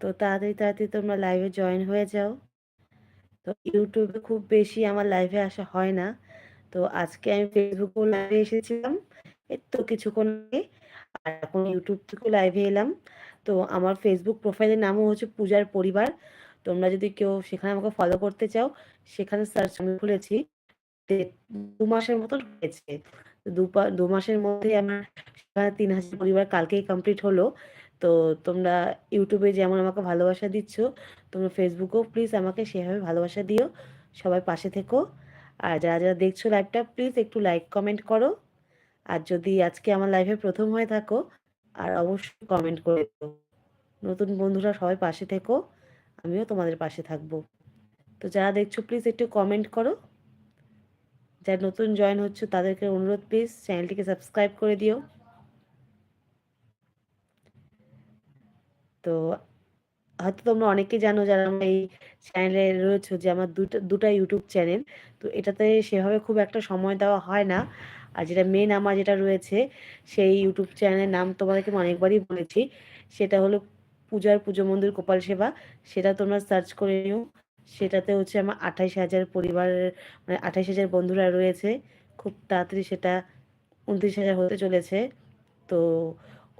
তো তাড়াতাড়ি তাড়াতাড়ি তোমরা লাইভে জয়েন হয়ে যাও। তো ইউটিউবে খুব বেশি আমার লাইভে আসা হয় না। তো আজকে আমি ফেসবুকেও লাইভে এসেছিলাম। এই তো কিছুক্ষণ আগে। আর এখন ইউটিউব থেকেও লাইভে এলাম। তো আমার ফেসবুক প্রোফাইলের নামও হচ্ছে পূজার পরিবার। তোমরা যদি কেউ সেখানে আমাকে ফলো করতে চাও, সেখানে সার্চ আমি খুলেছি। দু মাসের মতন হয়েছে। দু মাসের মধ্যে আমার সেখানে তিন হাজার পরিবার কালকেই কমপ্লিট হলো। তো তোমরা ইউটিউবে যেমন আমাকে ভালোবাসা দিচ্ছ, তোমরা ফেসবুকেও প্লিজ আমাকে সেভাবে ভালোবাসা দিও। সবাই পাশে থেকো। আর যারা যারা দেখছ লাইভটা প্লিজ একটু লাইক কমেন্ট করো। আর যদি আজকে আমার লাইভে প্রথম হয়ে থাকো, আর অবশ্যই কমেন্ট করে দিও। নতুন বন্ধুরা সবাই পাশে থেকো, আমিও তোমাদের পাশে থাকব। তো যারা দেখছ প্লিজ একটু কমেন্ট করো। যারা নতুন জয়েন হচ্ছে, তাদেরকে অনুরোধ প্লিজ চ্যানেলটিকে সাবস্ক্রাইব করে দিও। তো হয়তো তোমরা অনেকে জানো যারা আমার এই চ্যানেলে রয়েছে যে আমার দুটা দুটা ইউটিউব চ্যানেল তো এটাতে সেভাবে খুব একটা সময় দেওয়া হয় না। আর যেটা মেন আমার যেটা রয়েছে, সেই ইউটিউব চ্যানেলের নাম তোমাদেরকে অনেকবারই বলেছি, সেটা হলো পূজার পুজো মন্দির গোপাল সেবা। সেটা তোমরা সার্চ করে নিও। সেটাতে হচ্ছে আমার আঠাইশ হাজার পরিবারের মানে আঠাইশ হাজার বন্ধুরা রয়েছে। খুব তাড়াতাড়ি সেটা উনত্রিশ হাজার হতে চলেছে। তো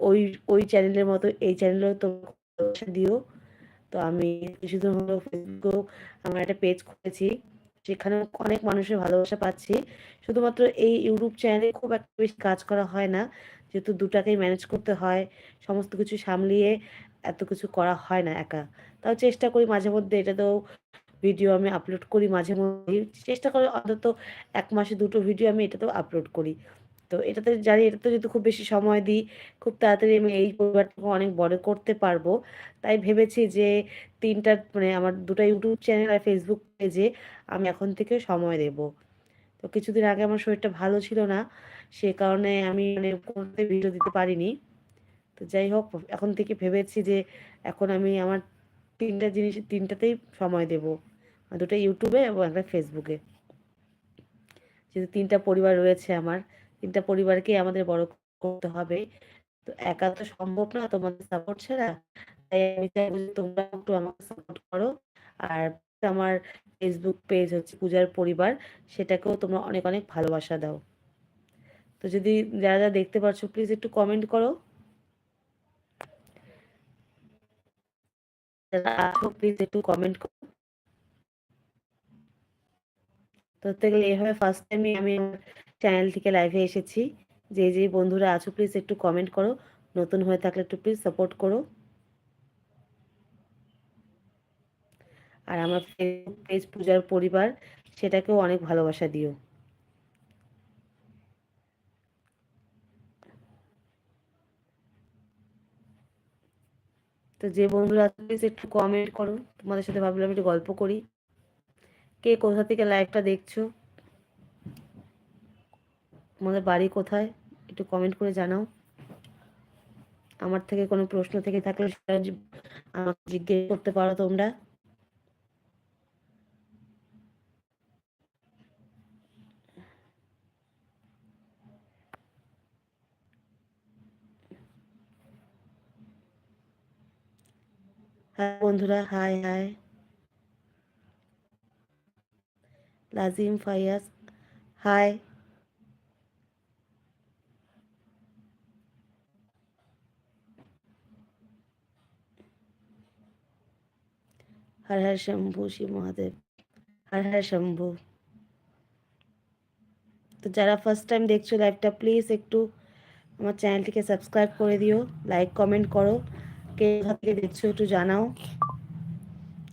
ওই ওই চ্যানেলের মতো, এই চ্যানেলেও তোমরা দিও। তো আমি কিছুদিন হলো আমার একটা পেজ খুলেছি সেখানে অনেক মানুষের ভালোবাসা পাচ্ছি। শুধুমাত্র এই ইউটিউব চ্যানেলে খুব একটা বেশি কাজ করা হয় না, যেহেতু দুটাকেই ম্যানেজ করতে হয়, সমস্ত কিছু সামলিয়ে এত কিছু করা হয় না একা। তাও চেষ্টা করি মাঝে মধ্যে এটাতেও ভিডিও আমি আপলোড করি মাঝে মধ্যে চেষ্টা করি অন্তত এক মাসে দুটো ভিডিও আমি এটাতেও আপলোড করি। তো এটাতে জানি এটাতে যদি খুব বেশি সময় দিই, খুব তাড়াতাড়ি আমি এই পরিবারটাকে অনেক বড় করতে পারব। তাই ভেবেছি যে তিনটা মানে আমার দুটো ইউটিউব চ্যানেল আর ফেসবুক পেজে আমি এখন থেকে সময় দেব। তো কিছুদিন আগে আমার শরীরটা ভালো ছিল না, সে কারণে আমি মানে করতে ভিডিও দিতে পারিনি। তো যাই হোক, এখন থেকে ভেবেছি যে এখন আমি আমার তিনটা জিনিস, তিনটাতেই সময় দেব। দুটো ইউটিউবে এবং একটা ফেসবুকে যেহেতু তিনটা পরিবার রয়েছে আমার তিনটা পরিবারকেই আমাদের বড় করতে হবে। তো একা তো সম্ভব না, তোমাদের সাপোর্ট ছাড়া। তাই আমি চাইব যে তোমরা একটু আমাকে সাপোর্ট করো। আর আমার ফেসবুক পেজ হচ্ছে পূজার পরিবার, সেটাকেও তোমরা অনেক অনেক ভালোবাসা দাও। তো যদি যারা যারা দেখতে পাচ্ছ প্লিজ একটু কমেন্ট করো। প্লিজ একটু কমেন্ট করো। গেলে এভাবে ফার্স্ট টাইমে আমি চ্যানেল থেকে লাইভে এসেছি। যে যে বন্ধুরা আছো প্লিজ একটু কমেন্ট করো। নতুন হয়ে থাকলে একটু প্লিজ সাপোর্ট করো। আর আমার পেজ পূজার পরিবার, সেটাকেও অনেক ভালোবাসা দিও। তো যে বন্ধুরা প্লিজ একটু কমেন্ট করো। তোমাদের সাথে ভাবলাম একটু গল্প করি। কে কোথা থেকে লাইভটা দেখছ? তোমাদের বাড়ি কোথায়, একটু কমেন্ট করে জানাও। আমার থেকে কোনো প্রশ্ন থেকে থাকলে আমাকে জিজ্ঞেস করতে পারো তোমরা। হ্যাঁ বন্ধুরা hi hi Lazim Faiyas hi Har Har Shambhu Shiv Mahadev, Har Har Shambhu. তো যারা ফার্স্ট টাইম দেখছ লাইভটা প্লিজ একটু আমার চ্যানেলটিকে সাবস্ক্রাইব করে দিও লাইক কমেন্ট করো। কে কোথা থেকে দেখছ একটু জানাও।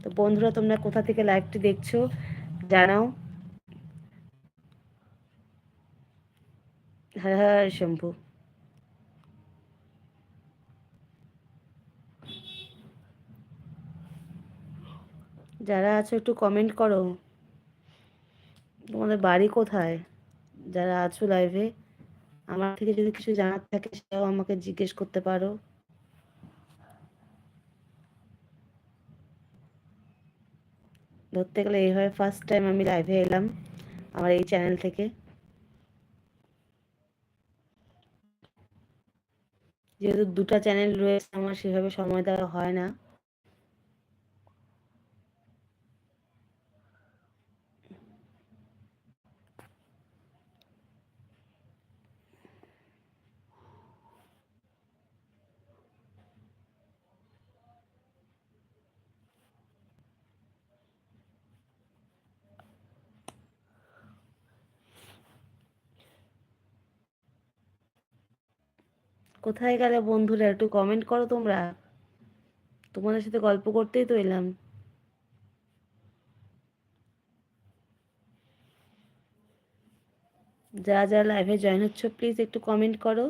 তো বন্ধুরা, তোমরা কোথা থেকে লাইভটি দেখছ জানাও। হর হর শম্ভু। যারা আছো একটু কমেন্ট করো। তোমাদের বাড়ি কোথায়? যারা আছো লাইভে আমার থেকে যদি কিছু জানার থাকে সেটাও আমাকে জিজ্ঞেস করতে পারো। ধরতে গেলে এইভাবে ফার্স্ট টাইম আমি লাইভে এলাম আমার এই চ্যানেল থেকে। যেহেতু দুটা চ্যানেল রয়েছে, আমার সেভাবে সময় দেওয়া হয় না। কোথায় গেলে বন্ধুরা, একটু কমেন্ট করো তোমরা। তোমাদের সাথে গল্প করতেই তো এলাম। যারা যারা লাইভে জয়েন হচ্ছ প্লিজ একটু কমেন্ট করো,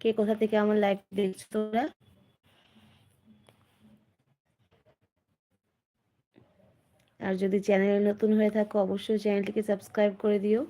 কে কোথা থেকে আমার লাইভ দেখছ তোমরা। আর যদি চ্যানেলে নতুন হয়ে থাকো, অবশ্যই চ্যানেলটিকে সাবস্ক্রাইব করে দিও।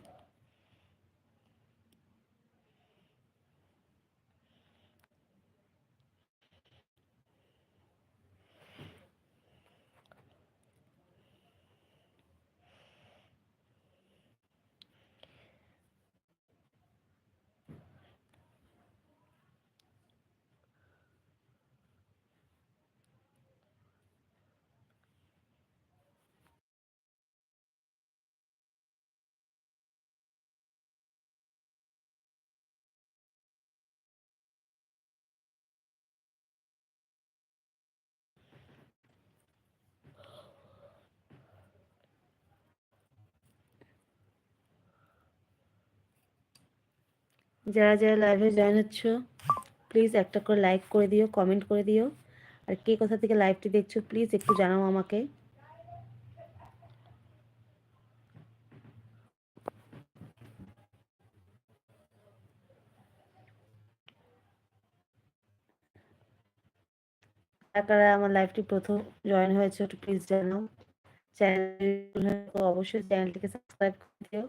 যারা যারা লাইভে জয়েন হচ্ছ প্লিজ একটা করে লাইক করে দিও কমেন্ট করে দিও। আর কে কোথা থেকে লাইভটি দেখছ প্লিজ একটু জানাও আমাকে। আমার লাইভটি প্রথম জয়েন হয়েছে, একটু প্লিজ জানাও। চ্যানেল অবশ্যই চ্যানেলটিকে সাবস্ক্রাইব করে দিও।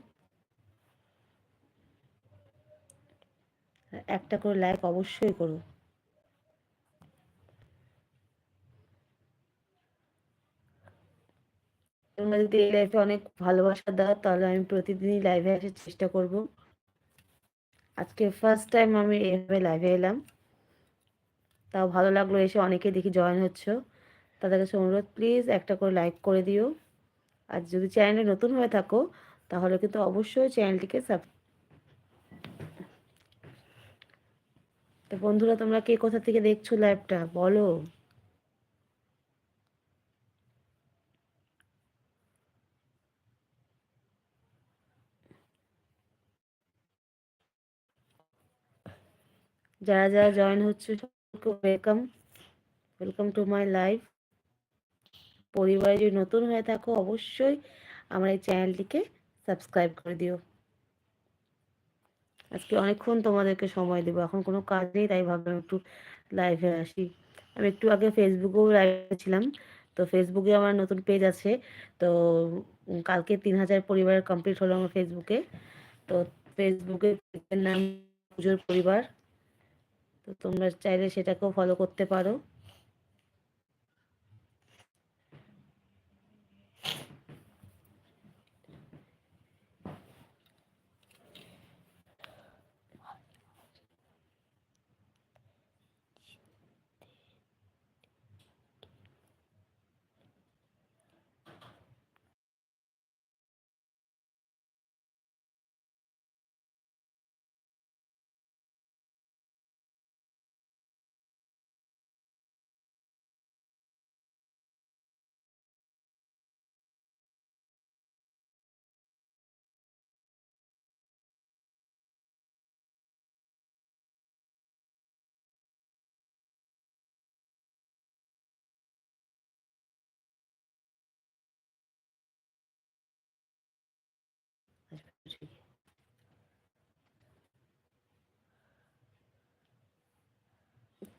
একটা করে লাইক অবশ্যই করো। তোমরা যদি এই লাইফে অনেক ভালোবাসা দাও, তাহলে আমি প্রতিদিনই লাইভে আসার চেষ্টা করব। আজকে ফার্স্ট টাইম আমি এইভাবে লাইভে এলাম। তাও ভালো লাগল এসে অনেকে দেখি জয়েন হচ্ছ। তাদের কাছে অনুরোধ প্লিজ একটা করে লাইক করে দিও। আর যদি চ্যানেলে নতুন হয়ে থাকো, তাহলে কিন্তু অবশ্যই চ্যানেলটিকে সাব তো বন্ধুরা, তোমরা কে কোথা থেকে দেখছ লাইভটা বলো। যারা যারা জয়েন হচ্ছে welcome welcome to my live পরিবারে যদি নতুন হয়ে থাকো, অবশ্যই আমার এই চ্যানেলটিকে সাবস্ক্রাইব করে দিও। আজকে অনেকক্ষণ তোমাদেরকে সময় দেবো। এখন কোনো কাজ নেই, তাই ভাবলাম একটু লাইভে আসি। আমি একটু আগে ফেসবুকেও লাইভে ছিলাম। তো ফেসবুকে আমার নতুন পেজ আছে। তো কালকে তিন হাজার পরিবার কমপ্লিট হলো আমার ফেসবুকে তো ফেসবুকে নাম পুজোর পরিবার। তো তোমরা চাইলে সেটাকেও ফলো করতে পারো।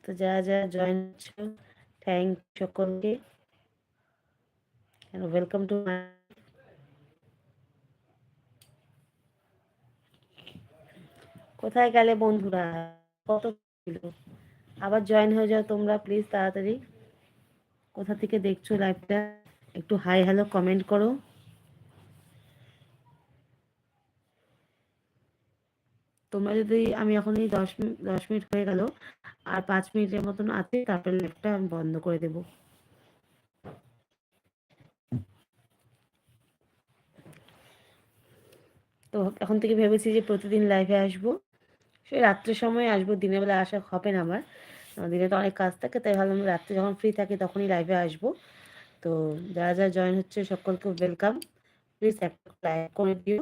তো যারা যারা জয়েন হচ্ছ থ্যাংক সকলকে। ওয়েলকাম টু কোথায় গেলে বন্ধুরা? কত ছিল? আবার জয়েন হয়ে যাও তোমরা প্লিজ তাড়াতাড়ি। কোথা থেকে দেখছ লাইভটা একটু হাই হ্যালো কমেন্ট করো। তোমরা যদি আমি এখনই দশ মিনিট দশ মিনিট হয়ে গেল, আর পাঁচ মিনিটের মতন আছে, তারপরে লাইভটা আমি বন্ধ করে দেব। তো এখন থেকে ভেবেছি যে প্রতিদিন লাইভে আসব। সে রাত্রের সময় আসব, দিনের বেলা আসা হবে না আমার। দিনে তো অনেক কাজ থাকে, তাই ভাবলাম রাত্রে যখন ফ্রি থাকি তখনই লাইভে আসব। তো যারা যারা জয়েন হচ্ছে সকলকে ওয়েলকাম প্লিজ একটা লাইক করে দিও।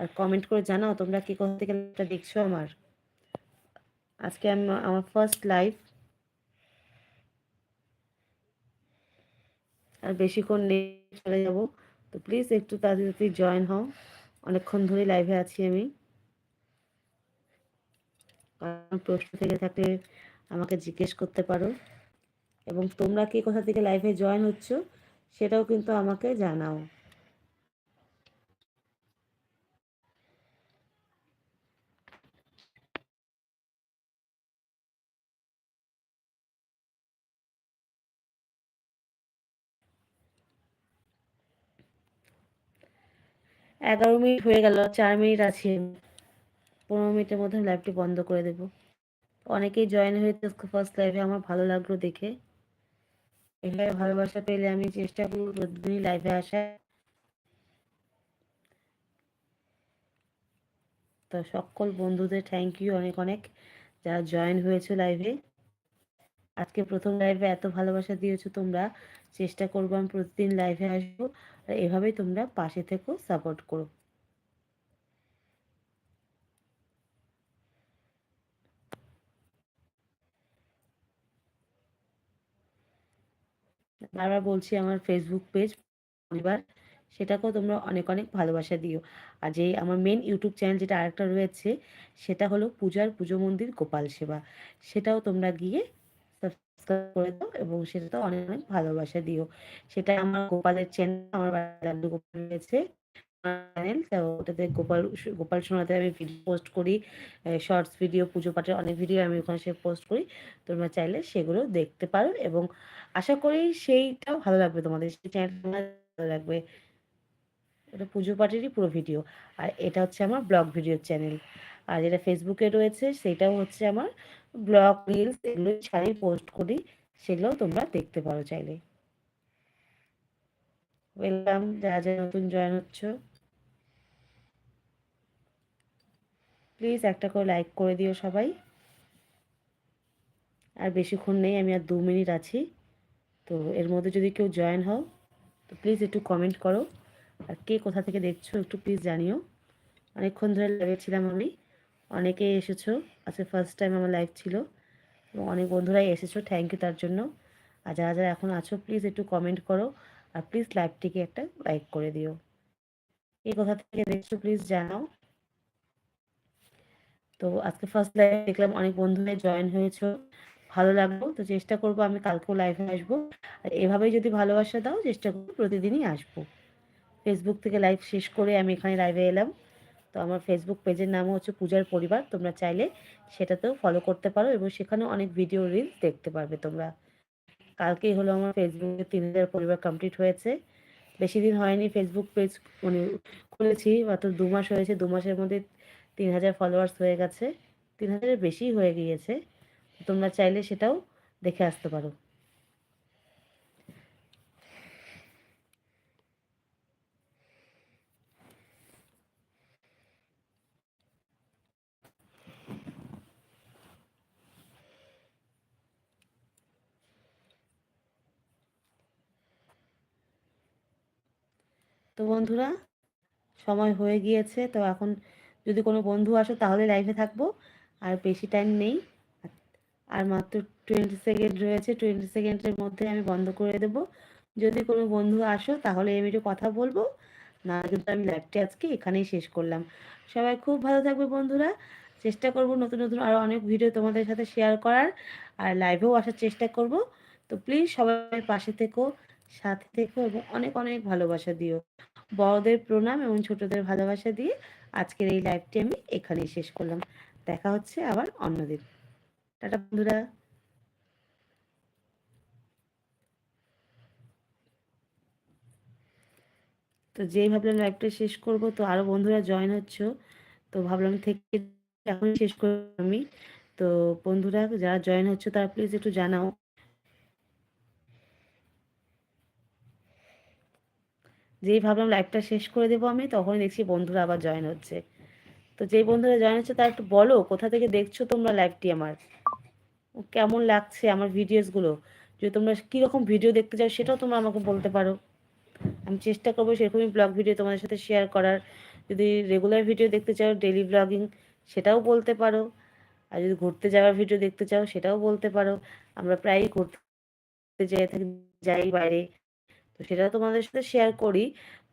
আর কমেন্ট করে জানাও, তোমরা কি কোথা থেকে দেখছ আমার? আজকে আমি, আমার ফার্স্ট লাইভ আর বেশিক্ষণ নেই, চলে যাব। তো প্লিজ একটু তাড়াতাড়ি জয়েন হও। অনেকক্ষণ ধরে লাইভে আছি আমি। প্রশ্ন থেকে থাকলে আমাকে জিজ্ঞেস করতে পারো। এবং তোমরা কি কোথা থেকে লাইভে জয়েন হচ্ছ, সেটাও কিন্তু আমাকে জানাও। এগারো মিনিট হয়ে গেল, চার মিনিট আছে পনেরো মিনিটের মধ্যে লাইভটি বন্ধ করে দেব। অনেকেই জয়েন হয়েছে ফার্স্ট লাইভে আমার ভালো লাগল দেখে। এভাবে ভালোবাসা পেলে আমি চেষ্টা করব প্রতিদিনই লাইভে আসা তো সকল বন্ধুদের থ্যাংক ইউ অনেক অনেক যারা জয়েন হয়েছে লাইভে আজকে প্রথম লাইভে এত ভালোবাসা দিয়েছ তোমরা। চেষ্টা করব আমি প্রতিদিন লাইভে আসব। আর এভাবেই তোমরা পাশে থেকেও সাপোর্ট করো। বারবার বলছি আমার ফেসবুক পেজ পরিবার, সেটাকেও তোমরা অনেক অনেক ভালোবাসা দিও। আর যে আমার মেন ইউটিউব চ্যানেল যেটা আরেকটা রয়েছে, সেটা হলো পূজার পুজো মন্দির গোপাল সেবা। সেটাও তোমরা গিয়ে করে দাও এবং সেটাতেও অনেক অনেক ভালোবাসা দিও। সেটা আমার গোপালের চ্যানেল আমার লাড্ডু গোপাল রয়েছে চ্যানেল ওটাতে গোপাল গোপাল সোনাতে আমি ভিডিও পোস্ট করি শর্টস ভিডিও পুজো পাঠের অনেক ভিডিও আমি ওখানে সে পোস্ট করি। তোমরা চাইলে সেগুলো দেখতে পারো এবং আশা করি সেইটাও ভালো লাগবে তোমাদের, সেই চ্যানেলটা ভালো লাগবে। এটা পুজো পাঠেরই পুরো ভিডিও আর এটা হচ্ছে আমার ব্লগ ভিডিও চ্যানেল আর যেটা ফেসবুকে রয়েছে, সেটাও হচ্ছে আমার ব্লগ রিলস এগুলো ছাড়াই পোস্ট করি, সেগুলোও তোমরা দেখতে পারো চাইলে। ওয়েলকাম যারা যারা নতুন জয়েন হচ্ছ। প্লিজ একটা করে লাইক করে দিও সবাই। আর বেশিক্ষণ নেই, আমি আর দু মিনিট আছি। তো এর মধ্যে যদি কেউ জয়েন হও, তো প্লিজ একটু কমেন্ট করো। আর কে কোথা থেকে দেখছ, একটু প্লিজ জানিও। অনেকক্ষণ ধরে লাইভে ছিলাম আমি। অনেকে এসেছ। আজকে ফার্স্ট টাইম আমার লাইভ ছিল। এবং অনেক বন্ধুরাই এসেছ। থ্যাংক ইউ তার জন্য। আর যারা যারা এখন আছো প্লিজ একটু কমেন্ট করো। আর প্লিজ লাইভটিকে একটা লাইক করে দিও। এই কথা থেকে দেখছ প্লিজ জানাও। তো আজকে ফার্স্ট লাইভ দেখলাম অনেক বন্ধুরা জয়েন হয়েছো। ভালো লাগল। তো চেষ্টা করব আমি কালকেও লাইভে আসব। আর এভাবেই যদি ভালোবাসা দাও, চেষ্টা করব প্রতিদিনই আসব। ফেসবুক থেকে লাইভ শেষ করে আমি এখানে লাইভে এলাম। তো আমার ফেসবুক পেজের নাম হচ্ছে পূজার পরিবার। তোমরা চাইলে সেটাতেও ফলো করতে পারো এবং সেখানেও অনেক ভিডিও রিলস দেখতে পারবে তোমরা। কালকেই হলো আমার ফেসবুকে তিন হাজার পরিবার কমপ্লিট হয়েছে। বেশি দিন হয়নি ফেসবুক পেজ মানে খুলেছি, মাত্র দু মাস হয়েছে। দু মাসের মধ্যে তিন হাজার ফলোয়ার্স হয়ে গেছে। তিন হাজারের বেশি হয়ে গিয়েছে। তোমরা চাইলে সেটাও দেখে আসতে পারো। তো বন্ধুরা, সময় হয়ে গিয়েছে, তো এখন যদি কোনো বন্ধু আসো তাহলে লাইভে থাকব, আর বেশি টাইম নেই। আর মাত্র টোয়েন্টি সেকেন্ড রয়েছে টোয়েন্টি সেকেন্ডের মধ্যে আমি বন্ধ করে দেব। যদি কোনো বন্ধু আসো তাহলে আমি একটু কথা বলব, না কিন্তু আমি লাইভটি আজকে এখানেই শেষ করলাম। সবাই খুব ভালো থাকবে বন্ধুরা। চেষ্টা করব নতুন নতুন আরও অনেক ভিডিও তোমাদের সাথে শেয়ার করার, আর লাইভেও আসার চেষ্টা করব। তো প্লিজ সবাই পাশে থেকো। সাথে থেকো এবং অনেক অনেক ভালোবাসা দিও। বড়দের প্রণাম এবং ছোটদের ভালোবাসা দিয়ে আজকের এই লাইভটি আমি এখানেই শেষ করলাম। দেখা হচ্ছে আবার অন্যদিন টাটা বন্ধুরা। তো যেই ভাবলাম লাইভটা শেষ করব, তো আরও বন্ধুরা জয়েন হচ্ছ, তো ভাবলাম থেকে এখন শেষ করব আমি। তো বন্ধুরা, যারা জয়েন হচ্ছে, তারা প্লিজ একটু জানাও। যেই ভাবলাম লাইভটা শেষ করে দেবো আমি, তখনই দেখছি বন্ধুরা আবার জয়েন হচ্ছে। তো যেই বন্ধুরা জয়েন হচ্ছে, তারা একটু বলো, কোথা থেকে দেখছ তোমরা লাইভটি আমার? কেমন লাগছে আমার ভিডিওসগুলো যদি তোমরা কীরকম ভিডিও দেখতে চাও, সেটাও তোমরা আমাকে বলতে পারো। আমি চেষ্টা করব সেরকমই ব্লগ ভিডিও তোমাদের সাথে শেয়ার করার। যদি রেগুলার ভিডিও দেখতে চাও ডেলি ব্লগিং সেটাও বলতে পারো। আর যদি ঘুরতে যাওয়ার ভিডিও দেখতে চাও, সেটাও বলতে পারো। আমরা প্রায়ই ঘুরতে যাই থাকি, যাই বাইরে। তো সেটা তোমাদের সাথে শেয়ার করি।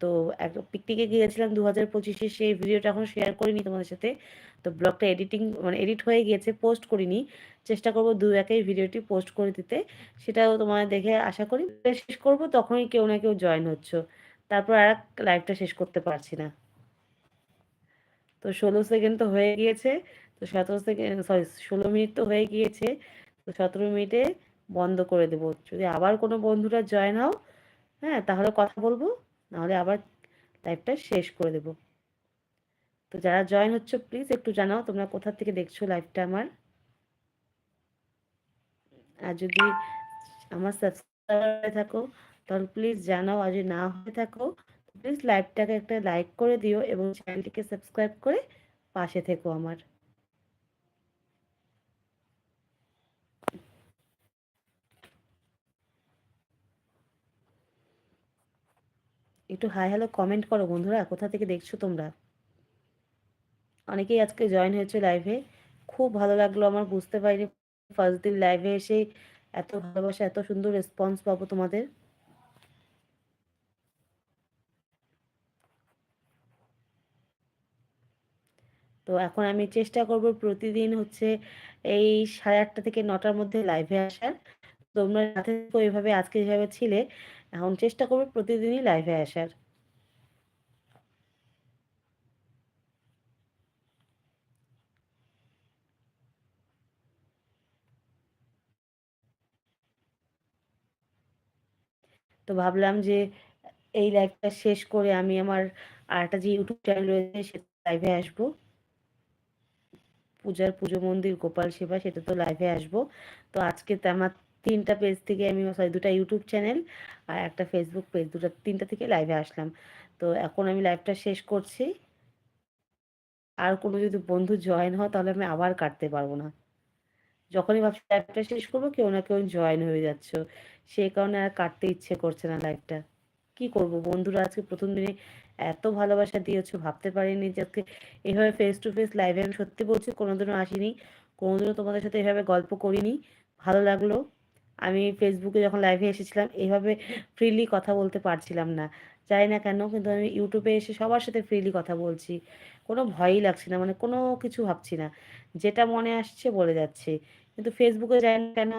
তো একটা পিকনিকে গিয়েছিলাম দু হাজার পঁচিশে, সেই ভিডিওটা এখন শেয়ার করিনি তোমাদের সাথে। তো ব্লগটা এডিটিং মানে এডিট হয়ে গিয়েছে পোস্ট করিনি। চেষ্টা করব দু একেই ভিডিওটি পোস্ট করে দিতে। সেটাও তোমাদের দেখে আশা করি শেষ করব, তখনই কেউ না কেউ জয়েন হচ্ছ। তারপর আর এক লাইভটা শেষ করতে পারছি না। তো ষোলো সেকেন্ড তো হয়ে গিয়েছে। তো সতেরো সেকেন্ড সরি ষোলো মিনিট তো হয়ে গিয়েছে। তো সতেরো মিনিটে বন্ধ করে দেবো। যদি আবার কোনো বন্ধুরা জয়েন হও হ্যাঁ তাহলে কথা বলব, নাহলে আবার লাইভটা শেষ করে দেব। তো যারা জয়েন হচ্ছে প্লিজ একটু জানাও তোমরা কোথা থেকে দেখছ লাইভটা আমার। আর যদি আমার সাবস্ক্রাইবার থাকো, তাহলে প্লিজ জানাও, আর যদি না হয়ে থাকো প্লিজ লাইভটাকে একটা লাইক করে দিও এবং চ্যানেলটিকে সাবস্ক্রাইব করে পাশে থেকো আমার। একটু হাই হ্যালো কমেন্ট করো বন্ধুরা, কোথা থেকে দেখছ তোমরা? অনেকেই আজকে জয়েন হয়েছে লাইভে খুব ভালো লাগল, আমার বুঝতে পারিনি ফার্স্ট দিন লাইভে এসে এত ভালোবাসা, এত সুন্দর রেসপন্স পাবো তোমাদের। তো এখন আমি চেষ্টা করব প্রতিদিন হচ্ছে এই সাড়ে আটটা থেকে নটার মধ্যে লাইভে আসার। তোমরা সাথে ওইভাবে আজকে যেভাবে ছিলে এখন চেষ্টা করব প্রতিদিনই লাইভে আসার। তো ভাবলাম যে, এই লাইভটা শেষ করে আমি আমার আরেকটা যে ইউটিউব চ্যানেল রয়েছে, সেটা লাইভে আসব। পূজার পুজো মন্দির, গোপাল সেবা, সেটা তো লাইভে আসব। তো আজকে আমার তিনটা পেজ থেকে আমি সরি দুটা ইউটিউব চ্যানেল আর একটা ফেসবুক পেজ দুটা, তিনটা থেকে লাইভে আসলাম। তো এখন আমি লাইভটা শেষ করছি। আর কোনো যদি বন্ধু জয়েন হয়, তাহলে আমি আবার কাটতে পারব না। যখনই ভাবছি লাইভটা শেষ করব, কেউ না কেউ জয়েন হয়ে যাচ্ছ। সেই কারণে আর কাটতে ইচ্ছে করছে না লাইভটা কি করব? বন্ধুরা আজকে প্রথম দিনে এত ভালোবাসা দিয়েছ, ভাবতে পারিনি যে আজকে এভাবে ফেস টু ফেস লাইভে আমি সত্যি বলছি, কোনোদিনও আসিনি। কোনোদিনও তোমাদের সাথে এভাবে গল্প করিনি। ভালো লাগল। আমি ফেসবুকে যখন লাইভে এসেছিলাম এইভাবে ফ্রিলি কথা বলতে পারছিলাম না। জানি না কেন, কিন্তু আমি ইউটিউবে এসে সবার সাথে ফ্রিলি কথা বলছি। কোনো ভয়ই লাগছে না মানে কোনো কিছু ভাবছি না। যেটা মনে আসছে বলে যাচ্ছে। কিন্তু ফেসবুকে যাই না কেন,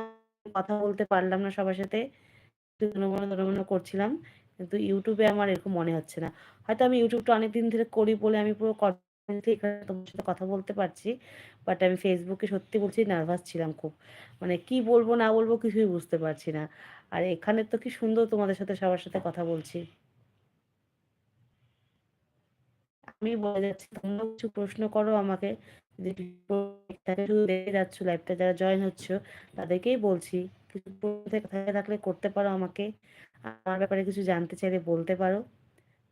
কথা বলতে পারলাম না সবার সাথে। মনে করছিলাম। কিন্তু ইউটিউবে আমার এরকম মনে হচ্ছে না। হয়তো আমি ইউটিউবটা অনেকদিন ধরে করি বলে আমি পুরো এখানে তোমার সাথে কথা বলতে পারছি বাট আমি ফেসবুকে সত্যি বলছি নার্ভাস ছিলাম খুব। মানে কি বলব, না বলব কিছুই বুঝতে পারছি না। আর এখানে তো কি সুন্দর তোমাদের সাথে, সবার সাথে কথা বলছি। আমি বলে যাচ্ছি তোমরা কিছু প্রশ্ন করো আমাকে। দেখে যাচ্ছ লাইভটা যারা জয়েন হচ্ছ, তাদেরকেই বলছি। কিছু থাকলে করতে পারো আমাকে। আমার ব্যাপারে কিছু জানতে চাইলে বলতে পারো।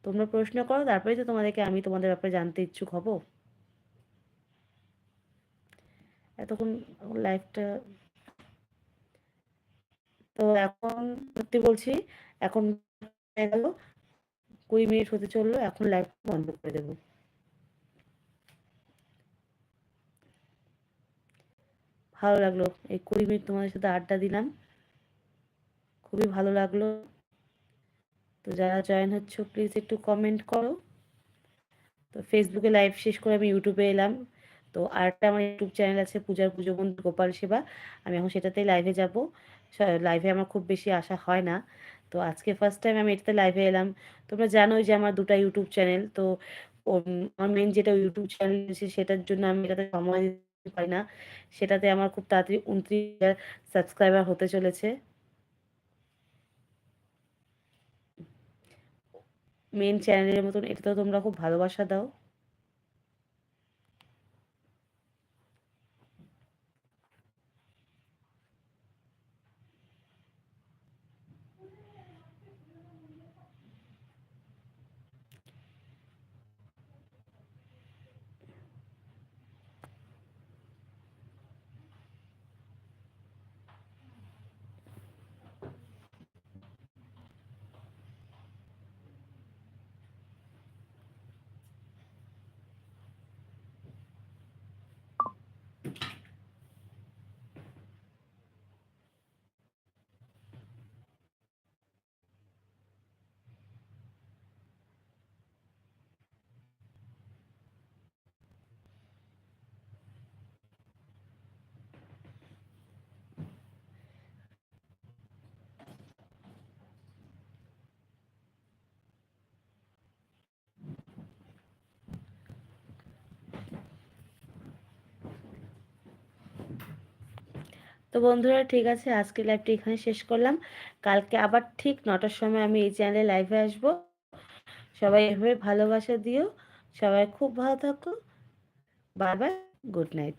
তোমরা প্রশ্ন করো, তারপরে তো তোমাদেরকে আমি তোমাদের ব্যাপারে জানতে ইচ্ছুক হব। এতক্ষণ লাইফটা তো এখন সত্যি বলছি, এখন গেল, কুড়ি মিনিট হতে চলল, এখন লাইভ বন্ধ করে দেবো। ভালো লাগল, এই কুড়ি মিনিট তোমাদের সাথে আড্ডা দিলাম। খুবই ভালো লাগল। তো যারা জয়েন হচ্ছ প্লিজ একটু কমেন্ট করো। তো ফেসবুকে লাইভ শেষ করে আমি ইউটিউবে এলাম। তো আরেকটা আমার ইউটিউব চ্যানেল আছে, পূজার পুজো বন্ধু গোপাল সেবা। আমি এখন সেটাতেই লাইভে যাব। লাইভে আমার খুব বেশি আশা হয় না। তো আজকে ফার্স্ট টাইম আমি এটাতে লাইভে এলাম। তোমরা জানোই যে আমার দুটা ইউটিউব চ্যানেল তো আমার মেন যেটা ইউটিউব চ্যানেল আছে সেটার জন্য আমি এটাতে সময় পারি না। সেটাতে আমার খুব তাড়াতাড়ি উনত্রিশ হাজার সাবস্ক্রাইবার হতে চলেছে। মেন চ্যানেলের মতন এটাতেও তোমরা খুব ভালোবাসা দাও। তো বন্ধুরা ঠিক আছে আজকে লাইভটি এখানে শেষ করলাম। কালকে আবার ঠিক নটার সময় আমি এই চ্যানেলে লাইভে আসব। সবাই এভাবে ভালোবাসা দিও। সবাই খুব ভালো থাকো। Bye bye good night